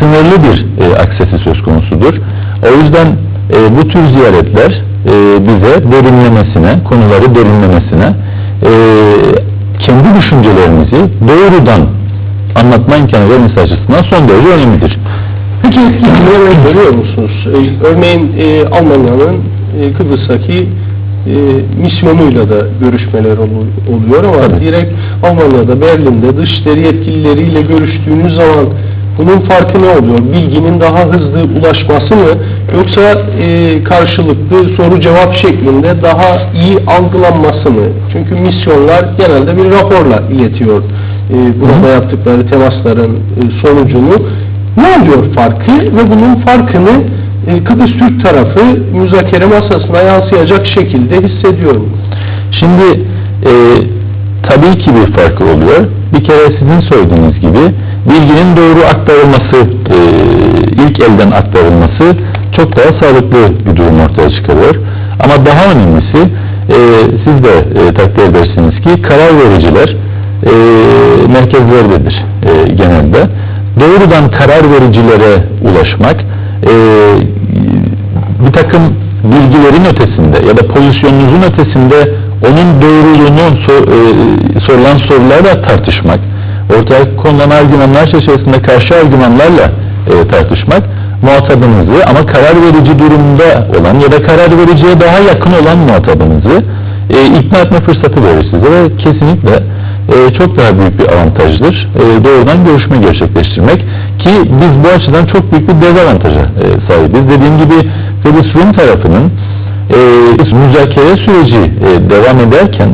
sınırlı bir e, aksesi söz konusudur. O yüzden e, bu tür ziyaretler e, bize derinlemesine, konuları derinlemesine e, kendi düşüncelerimizi doğrudan anlatma imkanı vermesi açısından son derece önemlidir. Peki etkinliği görüyor musunuz? Ee, Örneğin e, Almanya'nın e, Kıbrıs'taki e, misyonuyla da görüşmeler olu- oluyor ama Tabii. direkt Almanya'da, Berlin'de dışişleri yetkilileriyle görüştüğünüz zaman bunun farkı ne oluyor? Bilginin daha hızlı ulaşması mı? Yoksa e, karşılıklı soru cevap şeklinde daha iyi algılanması mı? Çünkü misyonlar genelde bir raporla iletiyor e, burada yaptıkları temasların e, sonucunu. Ne oluyor farkı ve bunun farkını e, Kıbrıs Türk tarafı müzakere masasına yansıyacak şekilde hissediyor mu? Şimdi e, tabii ki bir farkı oluyor. Bir kere sizin söylediğiniz gibi bilginin doğru aktarılması, e, ilk elden aktarılması çok daha sağlıklı bir durum ortaya çıkarıyor. Ama daha önemlisi e, siz de e, takdir edersiniz ki karar vericiler e, merkezlerdedir e, genelde. Doğrudan karar vericilere ulaşmak e, bir takım bilgilerin ötesinde ya da pozisyonunuzun ötesinde onun doğruluğunu sor- e, sorulan sorularla tartışmak, ortaya konulan argümanlar çerçevesinde karşı argümanlarla e, tartışmak muhatabınızı ama karar verici durumda olan ya da karar vericiye daha yakın olan muhatabınızı e, ikna etme fırsatı verir size ve kesinlikle e, çok daha büyük bir avantajdır e, doğrudan görüşme gerçekleştirmek ki biz bu açıdan çok büyük bir dezavantaja e, sahibiz. Dediğim gibi Kıbrıs Rum tarafının e, müzakere süreci e, devam ederken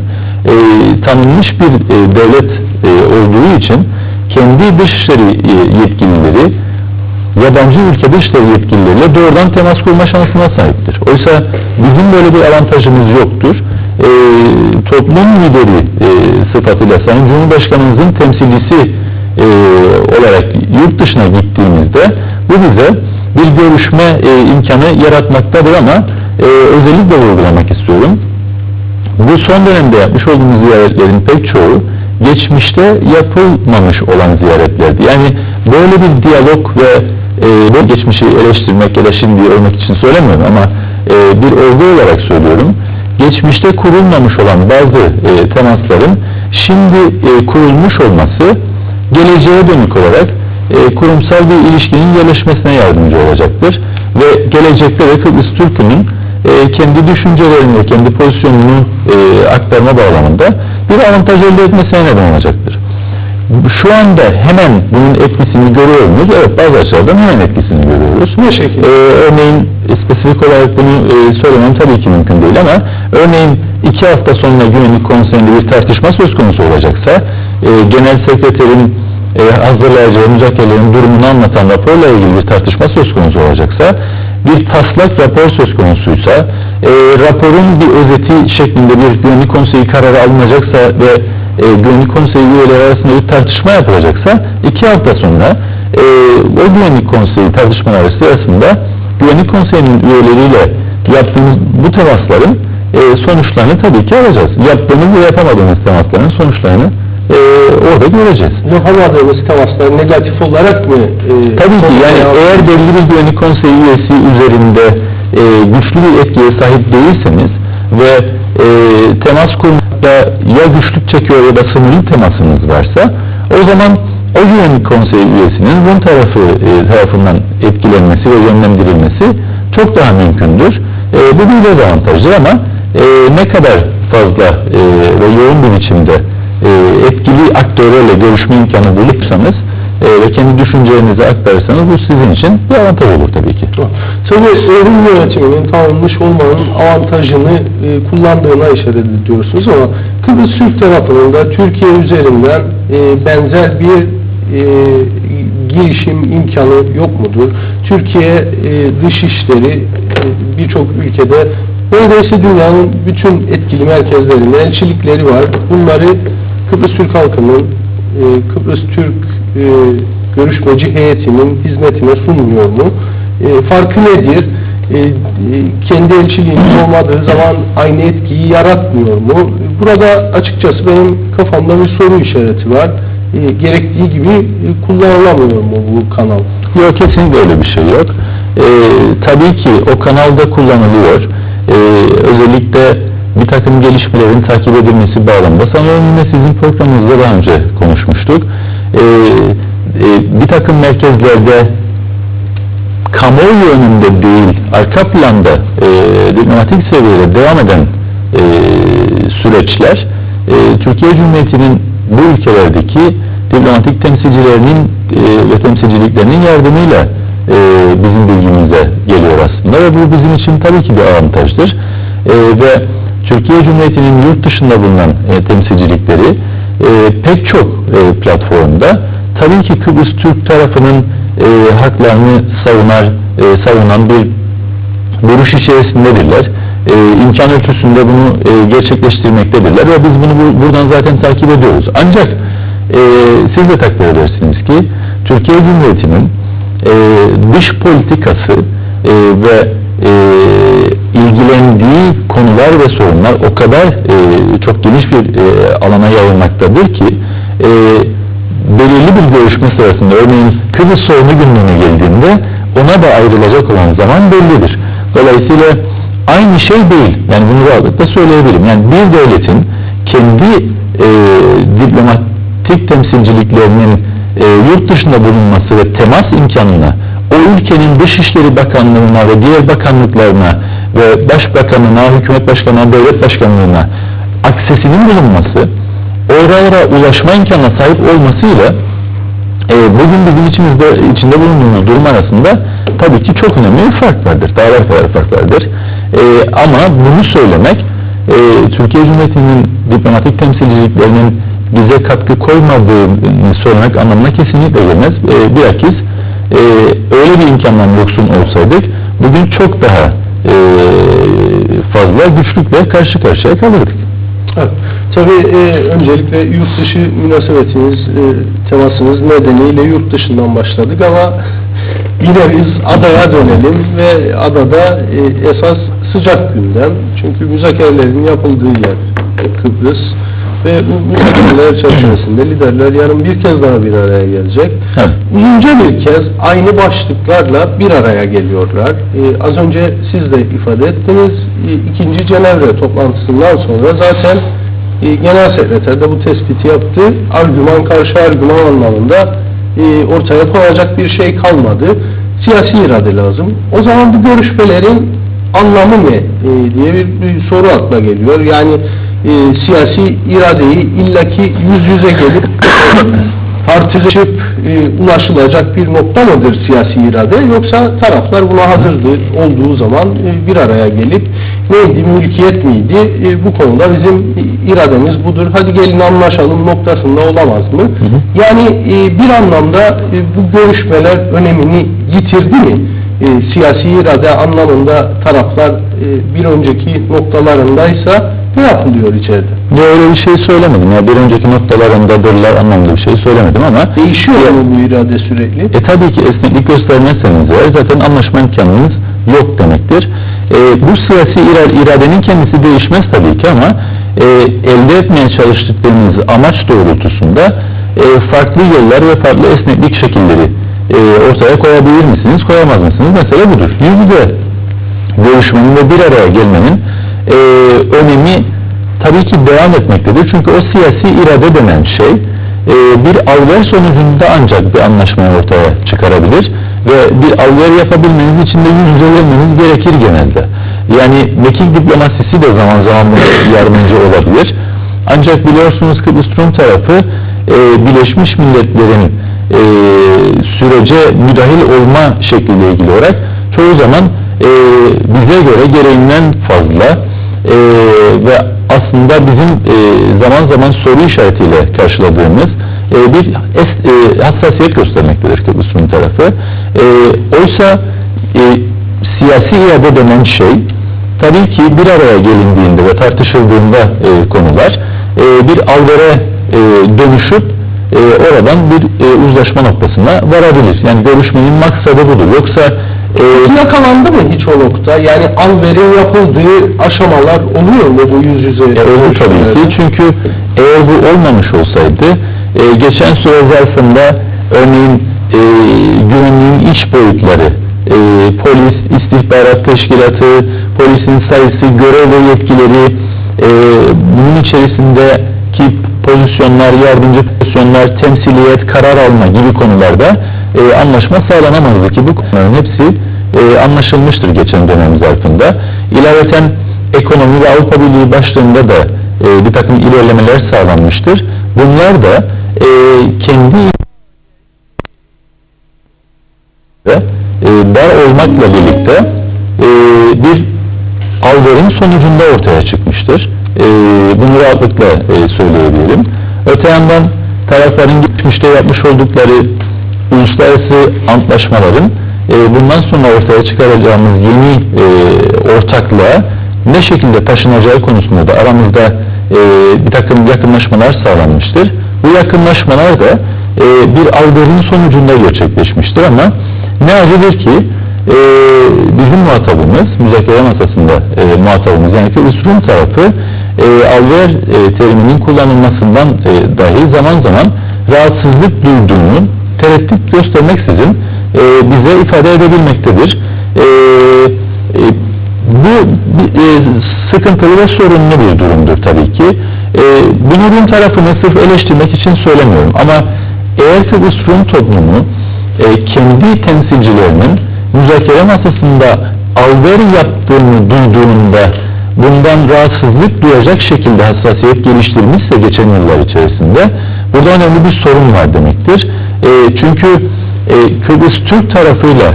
e, tanınmış bir e, devlet olduğu için kendi dışişleri e, yetkilileri yabancı ülke dışişleri yetkilileriyle doğrudan temas kurma şansına sahiptir. Oysa bizim böyle bir avantajımız yoktur. E, toplum lideri e, sıfatıyla Sayın Cumhurbaşkanımızın temsilcisi e, olarak yurt dışına gittiğimizde bu bize bir görüşme e, imkanı yaratmaktadır ama e, özellikle vurgulamak istiyorum. Bu son dönemde yapmış olduğumuz ziyaretlerin pek çoğu geçmişte yapılmamış olan ziyaretlerdi. Yani böyle bir diyalog ve e, bu geçmişi eleştirmek ya da şimdi övmek için söylemiyorum ama e, bir övgü olarak söylüyorum. Geçmişte kurulmamış olan bazı e, temasların şimdi e, kurulmuş olması geleceğe dönük olarak e, kurumsal bir ilişkinin yerleşmesine yardımcı olacaktır. Ve gelecekte de Kıbrıs Türk'ünün e, kendi düşüncelerini, kendi pozisyonunu e, aktarma bağlamında bir avantaj elde etmesine neden olacaktır. Şu anda hemen bunun etkisini görüyor muyuz? Evet bazı açılardan hemen etkisini görüyoruz. Ne şekilde? Ee, örneğin spesifik olarak bunu e, söylemem tabii ki mümkün değil ama örneğin iki hafta sonra güvenlik konseyinde bir tartışma söz konusu olacaksa e, genel sekreterin e, hazırlayacağı müzakerelerin durumunu anlatan raporla ilgili bir tartışma söz konusu olacaksa bir taslak rapor söz konusuysa e, raporun bir özeti şeklinde bir güvenlik konseyi kararı alınacaksa ve e, güvenlik konseyi üyeleri arasında bir tartışma yapılacaksa iki hafta sonra e, o güvenlik konseyi tartışmaları sırasında güvenlik konseyinin üyeleriyle yaptığımız bu temasların e, sonuçlarını tabii ki alacağız. Yaptığımız ve yapamadığımız temasların sonuçlarını e, orada göreceğiz. Yapamadığımız temaslar negatif olarak mı? e, Tabii ki yani eğer belli bir güvenlik konseyi üyesi üzerinde e, güçlü bir etkiye sahip değilseniz ve e, temas kurmada ya güçlük çekiyor ya da sınırlı temasınız varsa o zaman o güvenlik konseyi üyesinin Rum tarafı e, tarafından etkilenmesi ve yönlendirilmesi çok daha mümkündür. E, bu bir dezavantajdır ama e, ne kadar fazla e, ve yoğun bir biçimde e, etkili aktörlerle görüşme imkanı bulursanız e, ve kendi düşüncelerinizi aktarırsanız bu sizin için bir avantaj olur tabii ki. Tabii Rum yönetiminin tanınmış olmanın avantajını e, kullandığına işaret ediyorsunuz ama Kıbrıs Türk tarafının da Türkiye üzerinden e, benzer bir e, girişim imkanı yok mudur? Türkiye e, dışişleri e, birçok ülkede neredeyse dünyanın bütün etkili merkezlerinde elçilikleri var. Bunları Kıbrıs Türk halkının e, Kıbrıs Türk e, görüşmeci heyetinin hizmetine sunmuyor mu? E, farkı nedir? E, e, kendi elçiliğiniz olmadığı zaman aynı etkiyi yaratmıyor mu? Burada açıkçası benim kafamda bir soru işareti var. E, gerektiği gibi e, kullanılamıyor mu bu kanal? Yok kesinlikle öyle bir şey yok. Ee, tabii ki o kanalda kullanılıyor. Ee, özellikle bir takım gelişmelerin takip edilmesi bağlamında sanıyorum yine sizin programınızda daha önce konuşmuştuk. Ee, e, bir takım merkezlerde kamuoyu önünde değil, arka planda e, diplomatik seviyede devam eden e, süreçler e, Türkiye Cumhuriyeti'nin bu ülkelerdeki diplomatik temsilcilerinin e, ve temsilciliklerinin yardımıyla e, bizim bilgimize geliyor aslında ve bu bizim için tabii ki bir avantajdır. E, ve Türkiye Cumhuriyeti'nin yurt dışında bulunan e, temsilcilikleri e, pek çok e, platformda tabii ki Kıbrıs Türk tarafının e, haklarını savunar, e, savunan bir duruş içerisindedirler. E, imkan ölçüsünde bunu e, gerçekleştirmektedirler ve biz bunu bu- buradan zaten takip ediyoruz. Ancak e, siz de takdir edersiniz ki Türkiye Cumhuriyeti'nin e, dış politikası e, ve e, ilgilendiği konular ve sorunlar o kadar e, çok geniş bir e, alana yayılmaktadır ki e, belirli bir görüşme sırasında örneğin Kıbrıs sorunu gündeme geldiğinde ona da ayrılacak olan zaman bellidir. Dolayısıyla aynı şey değil. Yani bunu rahatlıkla söyleyebilirim. Yani bir devletin kendi e, diplomatik temsilciliklerinin e, yurt dışında bulunması ve temas imkanına o ülkenin Dışişleri Bakanlığına ve diğer bakanlıklarına ve başbakanına, hükümet başkanına, devlet başkanlığına aksesinin bulunması oralara ulaşma imkanına sahip olmasıyla e, bugün bizim içimizde içinde bulunduğumuz durum arasında tabii ki çok önemli bir fark vardır. Dağlar kadar fark vardır. E, ama bunu söylemek e, Türkiye Cumhuriyeti'nin diplomatik temsilciliklerinin bize katkı koymadığını söylemek anlamına kesinlikle gelmez. E, bilakis e, öyle bir imkandan yoksun olsaydık bugün çok daha fazla güçlükle karşı karşıya kalırdık. Evet. Tabii e, öncelikle yurt dışı münasebetiniz, e, temasınız nedeniyle yurt dışından başladık ama yine biz adaya dönelim ve adada e, esas sıcak gündem. Çünkü müzakerelerin yapıldığı yer Kıbrıs ve bu müzakereler çerçevesinde liderler yarın bir kez daha bir araya gelecek. Evet. Uzunca bir kez aynı başlıklarla bir araya geliyorlar. Ee, az önce siz de ifade ettiniz. Ee, ikinci Cenevre toplantısından sonra zaten e, Genel Sekreter de bu tespiti yaptı. Argüman karşı argüman anlamında e, ortaya koyacak bir şey kalmadı. Siyasi irade lazım. O zaman bu görüşmelerin anlamı ne e, diye bir, bir soru akla geliyor. Yani e, siyasi iradeyi illaki yüz yüze gelip tartışıp e, ulaşılacak bir nokta mıdır siyasi irade yoksa taraflar buna hazırdı olduğu zaman e, bir araya gelip neydi mülkiyet miydi e, bu konuda bizim irademiz budur hadi gelin anlaşalım noktasında olamaz mı? hı. Yani e, bir anlamda e, bu görüşmeler önemini yitirdi mi? E, siyasi irade anlamında taraflar e, bir önceki noktalarındaysa ne yapılıyor içeride? Ya öyle bir şey söylemedim. Ya bir önceki noktalarındadırlar anlamda bir şey söylemedim ama Değişiyor mu bu irade sürekli? E tabii ki esneklik göstermezseniz eğer zaten anlaşma imkanınız yok demektir. E, bu siyasi ira- iradenin kendisi değişmez tabii ki ama e, elde etmeye çalıştıklarınız amaç doğrultusunda e, farklı yollar ve farklı esneklik şekilleri e, ortaya koyabilir misiniz, koyamaz mısınız? Mesele budur. Yüz yüze görüşmenin ve bir araya gelmenin e, önemi tabii ki devam etmektedir. Çünkü o siyasi irade denen şey e, bir alver sonucunda ancak bir anlaşmayı ortaya çıkarabilir ve bir alver yapabilmeniz için de yüz yüze gerekir genelde. Yani vekil diplomasisi de zaman zaman yardımcı olabilir. Ancak biliyorsunuz Kıbrıs Rum tarafı e, Birleşmiş Milletler'in e, sürece müdahil olma şekliyle ilgili olarak çoğu zaman e, bize göre gereğinden fazla e, ve aslında bizim e, zaman zaman soru işaretiyle karşıladığımız e, bir es, e, hassasiyet göstermektedir Kıbrıs Rum tarafı. E, oysa e, siyasi irade denen şey tabii ki bir araya gelindiğinde ve tartışıldığında e, konular e, bir alvere e, dönüşüp e, oradan bir e, uzlaşma noktasına varabilir. Yani görüşmenin maksadı budur. Yoksa e, Yakalandı mı hiç o nokta? Yani Anver'in yapıldığı aşamalar oluyor mu bu yüz yüze? E, oldu tabii ki. Çünkü eğer bu olmamış olsaydı e, geçen süre zarfında örneğin e, güvenliğin iç boyutları, e, polis, istihbarat teşkilatı, polisin sayısı, görev ve yetkileri, e, bunun içerisindeki pozisyonlar, yardımcı pozisyonlar, temsiliyet, karar alma gibi konularda e, anlaşma sağlanamazdı ki bu konuların hepsi e, anlaşılmıştır geçen dönem zarfında. İlaveten ekonomi ve Avrupa Birliği başlığında da e, bir takım ilerlemeler sağlanmıştır. Bunlar da e, kendi ve e, dar olmakla birlikte e, bir algoritm sonucunda ortaya çıkmıştır. E, bunu rahatlıkla e, söyleyebilirim. Öte yandan tarafların geçmişte yapmış oldukları uluslararası antlaşmaların e, bundan sonra ortaya çıkaracağımız yeni e, ortaklığa ne şekilde taşınacağı konusunda da aramızda e, bir takım yakınlaşmalar sağlanmıştır. Bu yakınlaşmalar da e, bir algoritm sonucunda gerçekleşmiştir ama ne acıdır ki e, bizim muhatabımız, müzakere masasında e, muhatabımız yani Kıbrıs Rum tarafı e, alver e, teriminin kullanılmasından e, dahi zaman zaman rahatsızlık duyduğunu tereddüt göstermeksizin e, bize ifade edebilmektedir. E, e, bu e, sıkıntılı ve sorunlu bir durumdur tabii ki. E, bunu Rum tarafını sırf eleştirmek için söylemiyorum ama eğer Kıbrıs Rum toplumu e, kendi temsilcilerinin müzakere masasında alver yaptığını duyduğunda bundan rahatsızlık duyacak şekilde hassasiyet geliştirmişse geçen yıllar içerisinde burada önemli bir sorun var demektir. E, çünkü e, Kıbrıs Türk tarafıyla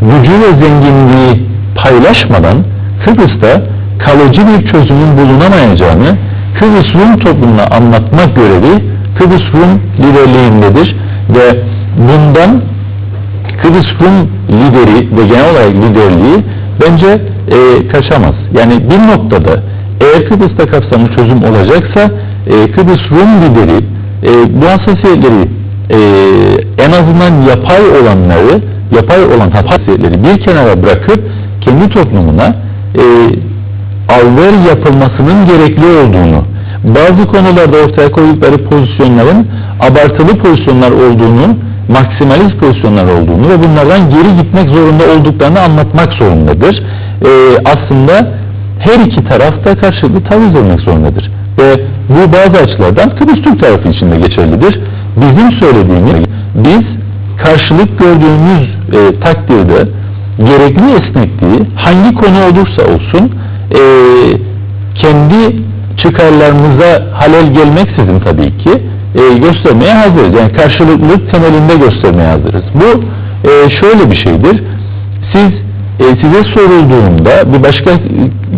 gücü ve zenginliği paylaşmadan Kıbrıs'ta kalıcı bir çözümün bulunamayacağını Kıbrıs Rum toplumuna anlatmak görevi Kıbrıs Rum liderliğindedir ve bundan Kıbrıs Rum lideri ve genel olarak liderliği bence e, kaçamaz. Yani bir noktada eğer Kıbrıs'ta kapsamlı çözüm olacaksa e, Kıbrıs Rum lideri e, bu hassasiyetleri e, en azından yapay olanları yapay olan hassasiyetleri bir kenara bırakıp kendi toplumuna e, alver yapılmasının gerekli olduğunu bazı konularda ortaya koydukları pozisyonların abartılı pozisyonlar olduğunu maksimalist pozisyonlar olduğunu ve bunlardan geri gitmek zorunda olduklarını anlatmak zorundadır. Ee, aslında her iki taraf da karşılıklı tavır vermek zorundadır. Ve bu bazı açılardan Kıbrıs Türk tarafı için de geçerlidir. Bizim söylediğimiz, biz karşılık gördüğümüz e, takdirde gerekli esnekliği hangi konu olursa olsun e, kendi çıkarlarımıza halel gelmeksizin tabii ki e, göstermeye hazırız. Yani karşılıklılık temelinde göstermeye hazırız. Bu e, şöyle bir şeydir. Siz e, size sorulduğunda bir başka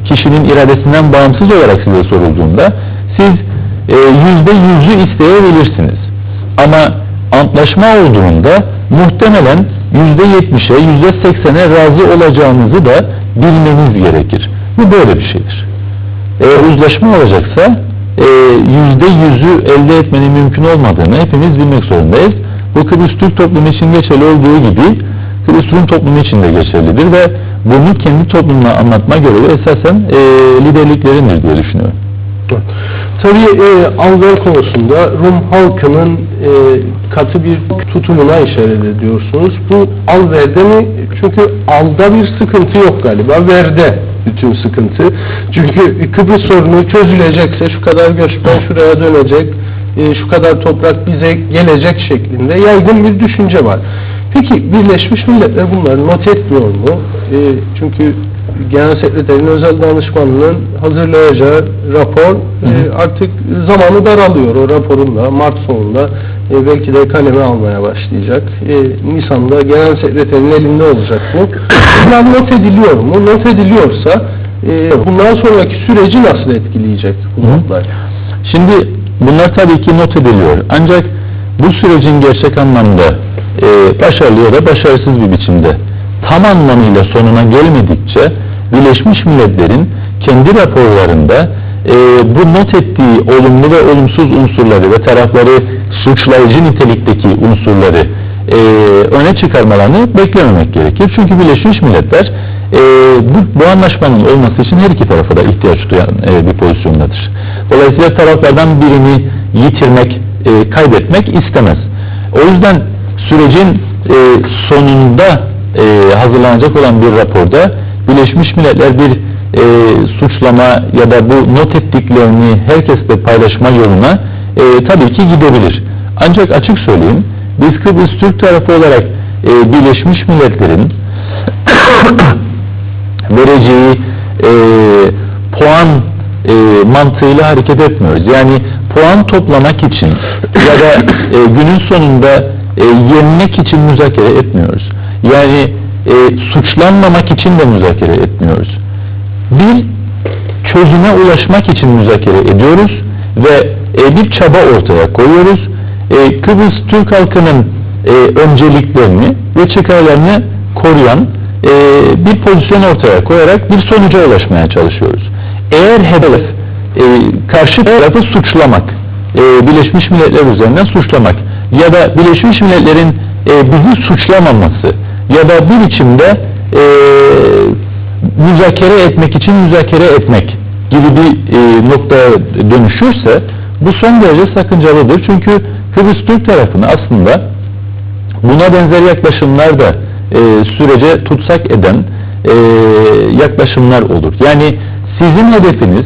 kişinin iradesinden bağımsız olarak size sorulduğunda siz e, yüzde yüzü isteyebilirsiniz. Ama antlaşma olduğunda muhtemelen yüzde yetmişe, yüzde seksene razı olacağınızı da bilmeniz gerekir. Bu böyle bir şeydir. Eğer uzlaşma olacaksa e, yüzde yüzü elde etmenin mümkün olmadığını hepimiz bilmek zorundayız. Bu Kıbrıs Türk toplumu için geçerli olduğu gibi Kıbrıs Rum toplumu için de geçerlidir ve bunu kendi toplumuna anlatma görevi esasen e, liderliklerindir diye düşünüyorum. Tabii e, alver konusunda Rum halkının e, katı bir tutumuna işaret ediyorsunuz. Bu alverde mi? Çünkü alda bir sıkıntı yok galiba. Verde bütün sıkıntı. Çünkü Kıbrıs sorunu çözülecekse şu kadar göçmen şuraya dönecek, e, şu kadar toprak bize gelecek şeklinde yaygın bir düşünce var. Peki Birleşmiş Milletler bunları not etmiyor mu? E, çünkü Genel Sekreterin özel danışmanının hazırlayacağı rapor e, artık zamanı daralıyor. O raporun da Mart sonunda e, belki de kaleme almaya başlayacak. E, Nisan'da Genel Sekreterin elinde olacak bu. Bunlar not ediliyor mu? Not ediliyorsa e, bundan sonraki süreci nasıl etkileyecek bu notlar? Şimdi bunlar tabii ki not ediliyor. Ancak bu sürecin gerçek anlamda e, başarılı ya da başarısız bir biçimde tam anlamıyla sonuna gelmedikçe Birleşmiş Milletler'in kendi raporlarında e, bu not ettiği olumlu ve olumsuz unsurları ve tarafları suçlayıcı nitelikteki unsurları e, öne çıkarmalarını beklememek gerekir. Çünkü Birleşmiş Milletler e, bu, bu anlaşmanın olması için her iki tarafa da ihtiyaç duyan e, bir pozisyondadır. Dolayısıyla taraflardan birini yitirmek, e, kaybetmek istemez. O yüzden sürecin e, sonunda e, hazırlanacak olan bir raporda Birleşmiş Milletler bir e, suçlama ya da bu not ettiklerini herkesle paylaşma yoluna e, tabii ki gidebilir. Ancak açık söyleyeyim, biz Kıbrıs Türk tarafı olarak e, Birleşmiş Milletler'in vereceği e, puan e, mantığıyla hareket etmiyoruz. Yani puan toplamak için ya da e, günün sonunda e, yenmek için müzakere etmiyoruz. Yani e, suçlanmamak için de müzakere etmiyoruz. Bir çözüme ulaşmak için müzakere ediyoruz ve e, bir çaba ortaya koyuyoruz. E, Kıbrıs Türk halkının e, önceliklerini ve çıkarlarını koruyan e, bir pozisyon ortaya koyarak bir sonuca ulaşmaya çalışıyoruz. Eğer hedef e, karşı tarafı suçlamak, e, Birleşmiş Milletler üzerinden suçlamak ya da Birleşmiş Milletler'in e, bizi suçlamaması ya da bir biçimde e, müzakere etmek için müzakere etmek gibi bir e, noktaya dönüşürse bu son derece sakıncalıdır. Çünkü Kıbrıs Türk tarafını aslında buna benzer yaklaşımlar da e, sürece tutsak eden e, yaklaşımlar olur. Yani sizin hedefiniz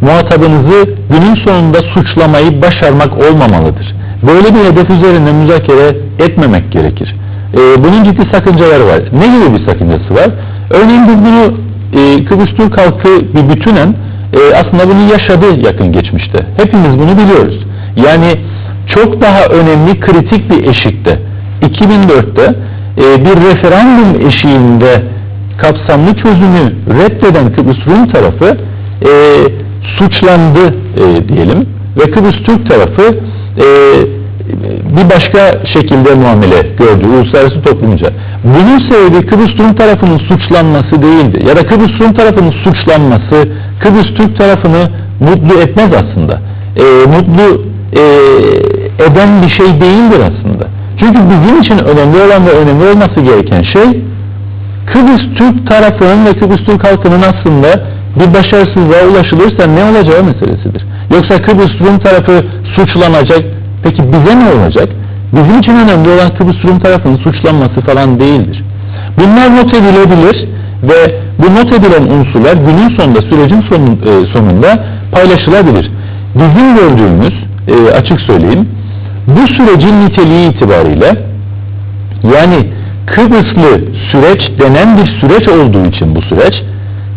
muhatabınızı günün sonunda suçlamayı başarmak olmamalıdır. Böyle bir hedef üzerinde müzakere etmemek gerekir. E, bunun ciddi sakıncaları var. Ne gibi bir sakıncası var? Örneğin biz bunu e, Kıbrıs Türk halkı bir bütünen e, aslında bunu yaşadı yakın geçmişte. Hepimiz bunu biliyoruz. Yani çok daha önemli kritik bir eşikte 2004'te e, bir referandum eşiğinde kapsamlı çözümü reddeden Kıbrıs Rum tarafı e, suçlandı e, diyelim ve Kıbrıs Türk tarafı e, bir başka şekilde muamele gördü uluslararası toplumca. Bunun sebebi Kıbrıs Rum tarafının suçlanması değildi. Ya da Kıbrıs Rum tarafının suçlanması Kıbrıs Türk tarafını mutlu etmez aslında. E, mutlu e, eden bir şey değildir aslında. Çünkü bizim için önemli olan ve önemli olması gereken şey Kıbrıs Türk tarafının ve Kıbrıs Türk halkının aslında bir başarısızlığa ulaşılırsa ne olacağı meselesidir. Yoksa Kıbrıs Rum tarafı suçlanacak, peki bize ne olacak? Bizim için önemli olan Kıbrıs Rum tarafının suçlanması falan değildir. Bunlar not edilebilir ve bu not edilen unsurlar günün sonunda, sürecin e, sonunda paylaşılabilir. Bizim gördüğümüz, e, açık söyleyeyim, bu sürecin niteliği itibariyle yani Kıbrıslı süreç denen bir süreç olduğu için bu süreç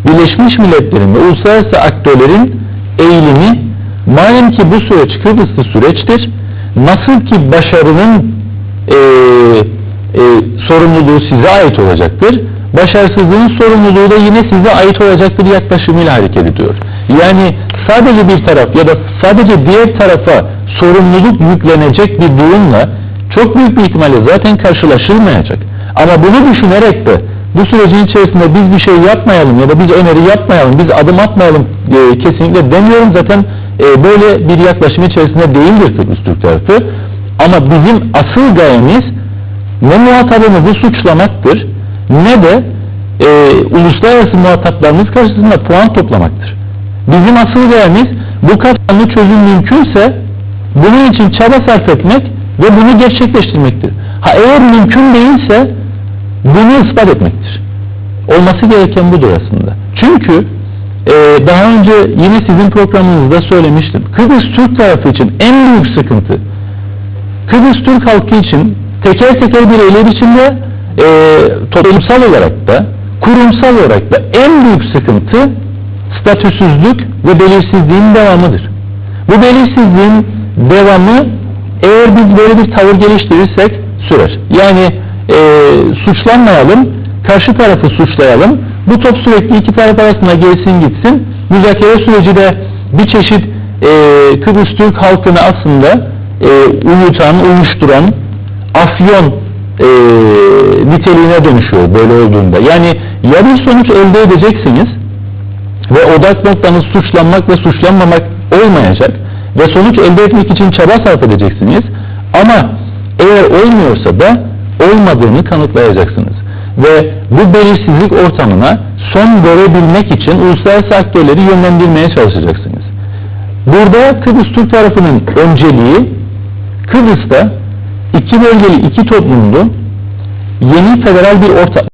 Birleşmiş Milletler'in ve uluslararası aktörlerin eğilimi malum ki bu süreç Kıbrıslı süreçtir nasıl ki başarının e, e, sorumluluğu size ait olacaktır başarısızlığın sorumluluğu da yine size ait olacaktır yaklaşımıyla hareket ediyor. Yani sadece bir taraf ya da sadece diğer tarafa sorumluluk yüklenecek bir durumla çok büyük bir ihtimalle zaten karşılaşılmayacak. Ama bunu düşünerek de bu sürecin içerisinde biz bir şey yapmayalım ya da biz öneri yapmayalım, biz adım atmayalım e, kesinlikle demiyorum zaten e, böyle bir yaklaşım içerisinde değildir Türk tarafı. Ama bizim asıl gayemiz ne muhatabımızı suçlamaktır ne de e, uluslararası muhataplarımız karşısında puan toplamaktır. Bizim asıl gayemiz bu kapsamlı çözüm mümkünse bunun için çaba sarf etmek ve bunu gerçekleştirmektir. Ha eğer mümkün değilse bunu ispat etmektir. Olması gereken budur aslında. Çünkü e, daha önce yine sizin programınızda söylemiştim. Kıbrıs Türk tarafı için en büyük sıkıntı Kıbrıs Türk halkı için teker teker bireyler içinde e, toplumsal olarak da kurumsal olarak da en büyük sıkıntı statüsüzlük ve belirsizliğin devamıdır. Bu belirsizliğin devamı eğer biz böyle bir tavır geliştirirsek sürer. Yani e, suçlanmayalım, karşı tarafı suçlayalım. Bu top sürekli iki taraf arasında gelsin gitsin. Müzakere süreci de bir çeşit e, Kıbrıs Türk halkını aslında e, uyutan, uyuşturan, afyon e, niteliğine dönüşüyor böyle olduğunda. Yani ya bir sonuç elde edeceksiniz ve odak noktanız suçlanmak ve suçlanmamak olmayacak ve sonuç elde etmek için çaba sarf edeceksiniz ama eğer olmuyorsa da olmadığını kanıtlayacaksınız. Ve bu belirsizlik ortamına son verebilmek için uluslararası aktörleri yönlendirmeye çalışacaksınız. Burada Kıbrıs Türk tarafının önceliği Kıbrıs'ta iki bölgeli iki toplumdu yeni federal bir orta